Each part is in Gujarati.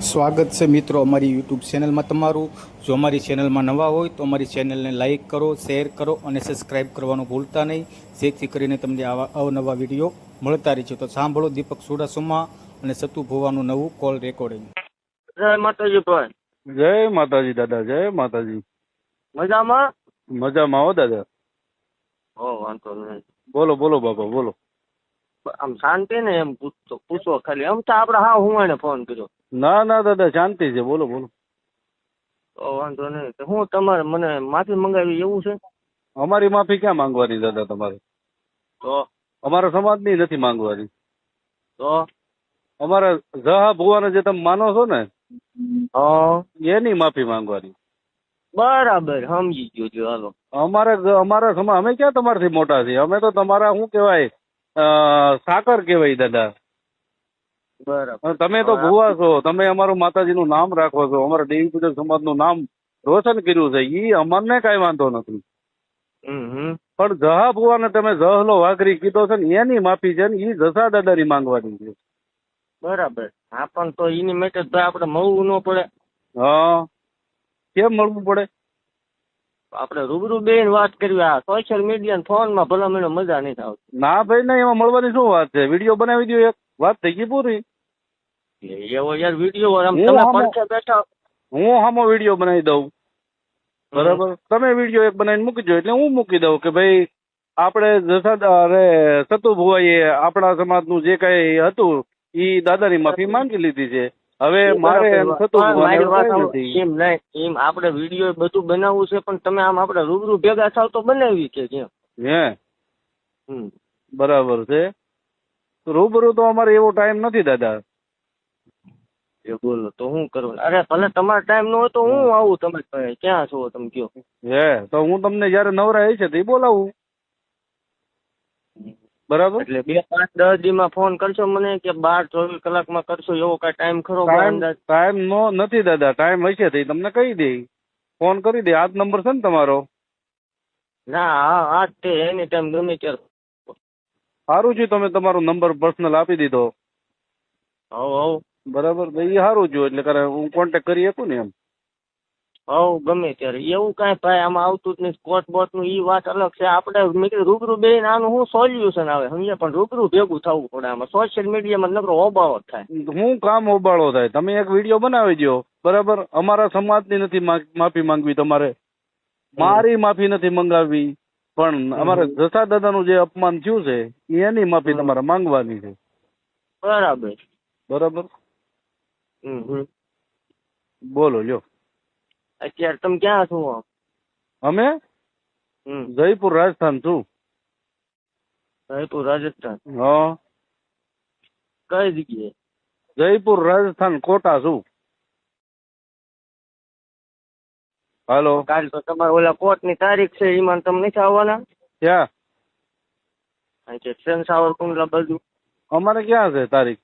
સ્વાગત છે મિત્રો અમારી યુટ્યુબ ચેનલમાં તમારું. જો અમારી ચેનલમાં નવા હોય તો અમારી ચેનલને લાઇક કરો શેર કરો અને સબસ્ક્રાઈબ કરવાનું ભૂલતા નહીં. જેથી કરીને તમને આવા અવનવા વીડિયો મળતા રહે છે. તો સાંભળો દીપક સુડાસુમા અને સતુ ભોવાનું નવું કોલ રેકોર્ડિંગ જય માતાજી ભાઈ. જય માતાજી દાદા જય માતાજી. મજામાં? મજામાં હો દાદા. હો વાંધો નહીં. બોલો બોલો બાપા બોલો. આમ શાંતિ ને એમ પૂછતો પૂછો ખાલી. આમ તો આપણે હા હું એને ફોન કર્યો. ના ના દાદા શાંતિ છે. બોલો બોલો. તો વાંધો નહીં. તો હું તમારે મને માફી મંગાવી એવું છે? અમારી માફી ક્યાં માંગવાની દાદા તમારે? તો? અમારા સમાજની નથી માંગવાની. તો? અમારા જહા ભુવાને જે તમે માનો છો ને એની માફી માંગવાની. બરાબર સમજી ગયો છું. હાલો. અમારે અમારા સમાજ અમે ક્યાં તમારાથી મોટા છીએ? અમે તો તમારા શું કહેવાય સાકર કહેવાય દાદા. બરાબર. તમે તો ભુવા છો. તમે અમારું માતાજીનું નામ રાખો છો. અમારા દેવી પૂજક સમાજનું નામ રોશન કર્યું છે. ઈ અમને કઈ વાંધો નથી. પણ જહા ભુવાને તમે જહલો વાઘરી કીધો છે ને એની માફી છે ને ઈ જસા દાદાની માંગવાની છે. બરાબર. હા પણ તો એની માટે તો આપણે મળવું ન પડે. હા. કેમ મળવું પડે? આપણે રૂબરૂ બેન વાત કરવી. આ સોશિયલ મીડિયા ફોનમાં ભલા મને મજા નહીં આવતી. ના ભાઈ ના એમાં મળવાની શું વાત છે? વીડિયો બનાવી દો એક. વાત થઈ ગઈ પૂરી? એવો યાર વીડિયો આમ તમે પડખે બેઠા. હું હામો વીડિયો બનાવી દઉં. બરાબર? તમે વીડિયો એક બનાવીને મૂકજો એટલે હું મૂકી દઉં કે ભાઈ આપણે જસદ અરે સતુભુવાઈએ આપણા સમાજનું જે કઈ હતું એ દાદાની માફી માંગી લીધી છે. હવે મારે એમ એમ નહીં એમ આપણે વીડિયો બધું બનાવવું છે પણ તમે આમ આપણે રૂબરૂ ભેગા થાવ તો બનાવી કે કેમ? હે. હમ. બરાબર છે. રૂબરૂ તો અમારે એવો ટાઈમ નથી દાદા. એ બોલો તો હું કરું? અરે ભલે તમારો ટાઈમ ન હોય તો હું આવું તમે. ક્યાં છો તમે કયો? હે તો હું તમને જયારે નવરા હશે તો એ બોલાવું. બરાબર? એટલે બે પાંચ દસ દીમાં ફોન કરશો મને કે બાર ચોવીસ કલાકમાં કરશો એવો કઈ ટાઈમ ખરો ટાઈમ નો નથી દાદા ટાઈમ હશે તો તમને કહી દે ફોન કરી દે આ નંબર છે ને તમારો. ના હા હા તે એની ટાઈમ ગમે ત્યારે. સારું છે તમે તમારો નંબર પર્સનલ આપી દીધો. હવ હવ. બરાબર? તો એ સારું જો એટલે કરે હું કોન્ટેક્ટ કરી શકું ને એમ? હવ ગમે ત્યારે. એવું કાંઈ ભાઈ આમાં આવતું જ નહીં. સ્કોટ બોટનું ઈ વાત અલગ છે. આપણે મેં કીધું રૂબરૂ બેન આનું શું સોલ્યુશન આવે? સમજે પણ રૂબરૂ ભેગું થવું પડે આમાં. સોશિયલ મીડિયામાં નકરો ઓબાળો થાય. હું કામ ઓબાળો થાય? તમે એક વીડિયો બનાવી દો બરાબર? અમારા સમાજની નથી માફી માંગવી તમારે. મારી માફી નથી મંગાવવી. પણ અમારે જસા દાદાનું જે અપમાન થયું છે એની માફી તમારે માંગવાની છે. બરાબર. બરાબર. બોલો લ્યો. અત્યારે તમે ક્યાં છો અમે? જયપુર રાજસ્થાન છું. જયપુર રાજસ્થાન? હા. કઈ જગ્યાએ? જયપુર રાજસ્થાન કોટા છું. હાલો. કાલ તો તમારે ઓલા કોર્ટની તારીખ છે એમાં તમે નથી આવવાના? ક્યાં? અહીં ટ્રેન સાવરકુંડલા બાજુ. અમારે ક્યાં છે તારીખ?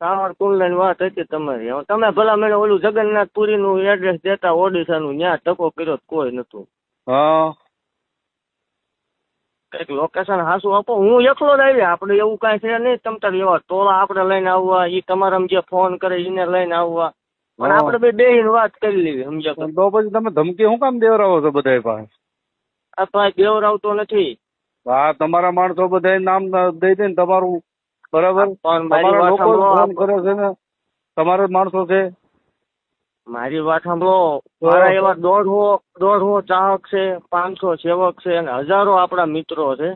સાવરકુંડલા ની વાત હતી તમારી. હવે તમે ભલા મને ઓલું જગન્નાથપુરી નું એડ્રેસ દેતા ઓડિશા નું ત્યાં ટકો કર્યો કોઈ નતું હા. કંઈક લોકેશન હાસું આપો. હું એકલો જ આવ્યા. આપણે એવું કાંઈ છે નહીં. તમ તાર એવા ટોળા આપણે લઈને આવવા ઈ તમારા જે ફોન કરે એને લઈને આવવા. પણ આપણે બે બેહીને વાત કરી લેવી સમજો તો. પછી તમે ધમકી શું કામ દેવરાવો છો બધા પાસે? આ દેવરાવતો નથી. હા તમારા માણસો બધા નામ દઈ દે ને તમારું બરાબર? તમારા લોકો ફોન કરે છે ને? તમારા માણસો છે? મારી વાત સાંભળો. મારા એવા દોઢો દોઢો ચાહક છે પાંચસો સેવક છે અને હજારો આપણા મિત્રો છે.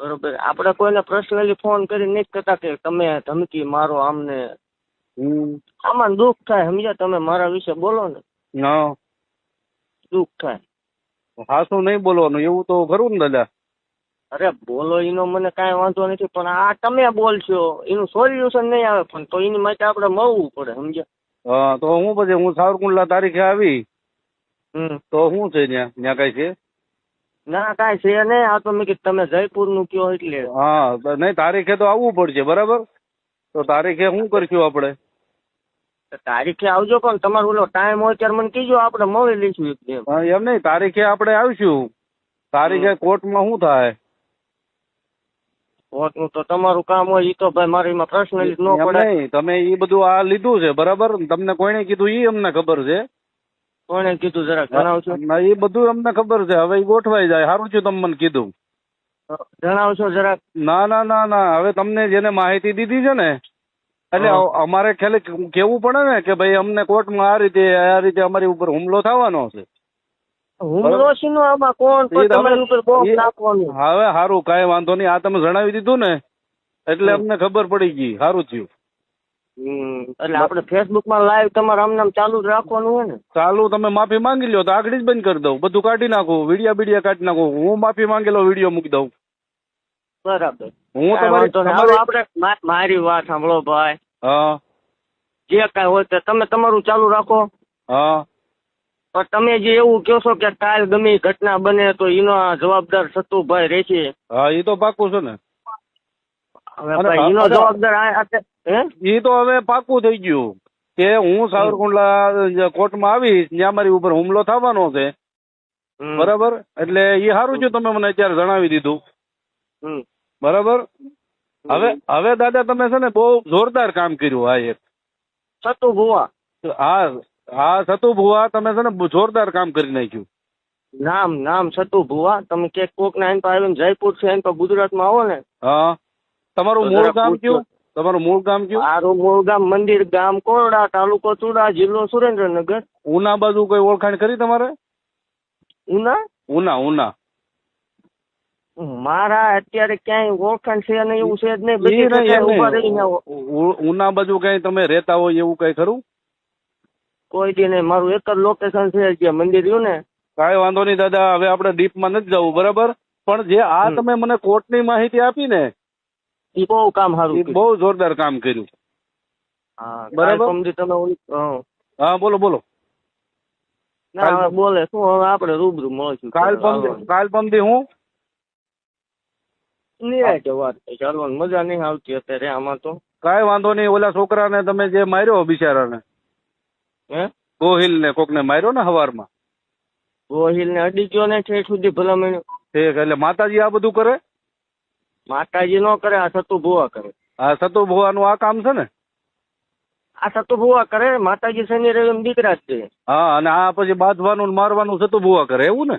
બરોબર. આપણે કોઈને પર્સનલી ફોન કરી નહીં કરતા કે તમે ધમકી મારો આમને. આમાં દુઃખ થાય સમજ્યા તમે મારા વિશે બોલો ને. હા દુઃખ થાય. હાસું નહીં બોલવાનું એવું તો ખરું ને દાદા. અરે બોલો એનો મને કાંઈ વાંધો નથી પણ આ તમે બોલશો એનું સોલ્યુશન નહીં આવે પણ તો એની માટે આપણે મળવું પડે સમજ્યા? હા તો હું પછી હું સાવરકુંડલા તારીખે આવી. હમ. તો શું છે ત્યાં? ત્યાં કઈ છે? ના કાંઈ છે નહીં આ તો મેં કીધું તમે જયપુરનું કયો એટલે. હા નહીં તારીખે તો આવવું પડશે બરાબર? તો તારીખે શું કરશું આપણે? તારીખે આવજો પણ તમારો ઓલો ટાઈમ હોય ત્યારે મને કીજો આપણે મળી લઈશું એક દી એમ. નહીં તારીખે આપણે આવીશું. તારીખે કોર્ટમાં શું થાય? કોર્ટનું તો તમારું કામ હોય એ તો ભાઈ મારે એમાં પર્સનલી ન પડે તમે એ બધું આ લીધું છે બરાબર? તમને કોઈને કીધું એ અમને ખબર છે? કોને કીધું જરાક જણાવશો? ના, એ બધું અમને ખબર છે. હવે એ ગોઠવાઈ જાય. સારું છે તમે મને કીધું. જણાવશો જરાક? ના ના ના ના. હવે તમને જેને માહિતી દીધી છે ને એટલે અમારે ખાલી કેવું પડે ને કે ભાઈ અમને કોર્ટમાં આ રીતે આ રીતે અમારી ઉપર હુમલો થવાનો છે. હુમલો શીનો આમાં કોણ? ઈ પણ તો તમારી ઉપર બોમ્બ નાખવાનું. હવે સારું કાંઈ વાંધો નહીં. આ તમે જણાવી દીધું ને એટલે અમને ખબર પડી ગઈ. સારું થયું. એટલે આપણે ફેસબુકમાં લાઈવ તમારે આમ નામ ચાલુ જ રાખવાનું હોય ને. ચાલુ તમે માફી માંગી લ્યો તો આગળ જ બંધ કરી દઉં. બધું કાઢી નાખું. વિડિયા બીડિયા કાઢી નાખું. હું માફી માંગેલો વીડિયો મૂકી દઉં. બરાબર. હું તમારી આપણે મારી વાત સાંભળો ભાઈ. હા. જે કાંઈ હોય તે તમે તમારું ચાલુ રાખો. હા. પણ તમે જે એવું કહો છો કે કાલ ગમે ઘટના બને તો એનો જવાબદાર સતુભાઈ રહેશે હા એ તો પાકું છે ને. હવે એનો જવાબદાર એ તો હવે પાકું થઈ ગયું કે હું સાવરકુંડલા કોર્ટમાં આવીશ ત્યાં મારી ઉપર હુમલો થવાનો છે. બરાબર? એટલે એ સારું છે તમે મને અત્યારે જણાવી દીધું. બરાબર? હવે હવે દાદા તમે છે ને બહુ જોરદાર કામ કર્યું આ એક. સતુ ભુવા. હા હા સતુ ભુવા તમે છે ને જોરદાર કામ કરી નાખ્યું. નામ નામ સતુ ભુવા. તમે કે કોક ના પર આવીને જયપુર છે એન પર ગુજરાતમાં આવો ને. હા. તમારું મૂળ ગામ કયું? તમારું મૂળ ગામ કયું? મારું મૂળ ગામ મંદિર ગામ કોરડા તાલુકો ચુડા જિલ્લો સુરેન્દ્રનગર. ઉના બાજુ કોઈ ઓળખાણ કરી તમારે? ઉના? ઉના ઉના. મારા અત્યારે ક્યાંય ઓળખાણ છે નહીં એવું છે જ નહીં. બધી જગ્યાએ એમ રહીને ઉના બાજુ કઈ તમે રહેતા હોય એવું કઈ ખરું? કોઈ દી નહીં મારું એક જ લોકેશન છે જે મંદિર રહ્યું ને. કાંઈ વાંધો નહીં દાદા હવે આપણે ડીપમાં નથી જવું બરાબર? પણ જે આ તમે મને કોર્ટની માહિતી આપી ને એ બહુ કામ સારું બહુ જોરદાર કામ કર્યું. બરાબર. તમે હા. બોલો બોલો. ના બોલે શું હવે આપણે રૂબરૂ મળશું. કાલ પમદી કાલ પમદી હું? નિરાંતે વાત થઈ. ચાલવાની મજા નહીં આવતી અત્યારે આમાં તો. કાંઈ વાંધો નહીં ઓલા છોકરાને તમે જે માર્યો બિચારાને. હે? ગોહિલ ને કોકને માર્યો ને હવારમાં? ગોહિલ ને અડી ગયો ને ઠેઠ સુધી ભલામણ ઠીક એટલે માતાજી આ બધું કરે? માતાજી નો કરે આ સતુ ભુવા કરે. આ સતુ ભુવાનું આ કામ છે ને? આ સતુ ભુવા કરે માતાજી શનિ રવિ દીકરા જ છે. હા અને આ પછી બાંધવાનું ને મારવાનું સતુ ભુવા કરે એવું ને?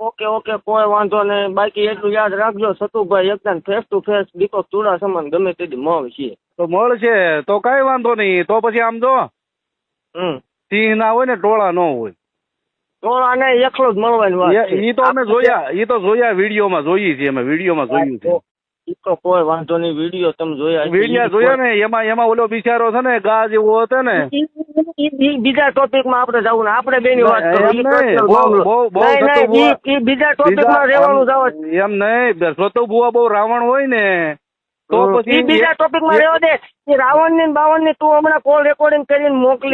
ઓકે ઓકે કોઈ વાંધો નહીં. બાકી એટલું યાદ રાખજો સતુભાઈ એકદમ ફેસ ટુ ફેસ દીપક ચૂડા સમાન ગમે તેથી દી મળશે તો મળશે તો કાંઈ વાંધો નહીં. તો પછી આમ જો હમ. સિંહ ના હોય ને ટોળા ન હોય. ટોળા આને એકલો જ મળવાની વાત એ તો અમે જોયા એ તો જોયા વિડીયોમાં જોઈએ છીએ અમે વિડીયોમાં જોયું છે. ઈ તો કોઈ વાંધો નહીં વીડિયો તમે જોયા વીડિયો જોયો ને એમાં એમાં ઓલો બિચારો છે ને ગા જેવો હતો ને. બીજા ટોપિકમાં આપણે જવું ને આપણે વાત ઈ- બહુ- ઈ બીજા ટોપિકમાં રહેવાનું જ. એમ નહીં શ્રોતો ભુવા બહુ રાવણ હોય ને તો પછી બીજા ટોપિકમાં રહેવા દે રાવણની બાવણની તું હમણાં કોલ રેકોર્ડિંગ કરીને મોકલી